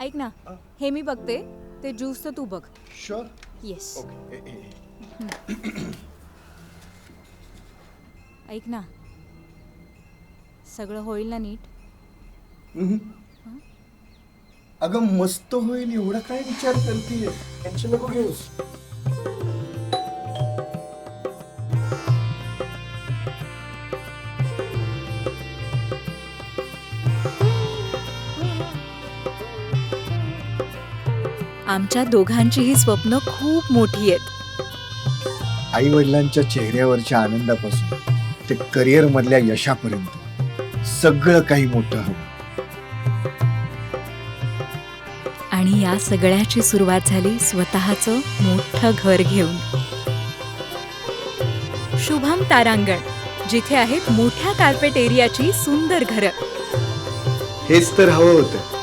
ऐक ना हे मी बघते ते ज्यूसचं तू बघ. शुअर येस ओके ऐक ना. सगळं होईल ना नीट? अगं मस्त होईल एवढा काय विचार करते टेन्शन नको घेऊस. आमच्या दोघांचीही स्वप्न खूप मोठी आहेत. आई वडिलांच्या चेहऱ्यावरच्या आनंदापासून ते करिअर मधल्या यशापर्यंत सगळं काही मोठं हवं. आणि या सगळ्याची सुरुवात झाली स्वतःचं मोठं घर घेऊन. शुभम तारांगण जिथे आहेत मोठ्या कार्पेट एरियाची सुंदर घरं. हेच तर हवं होतं.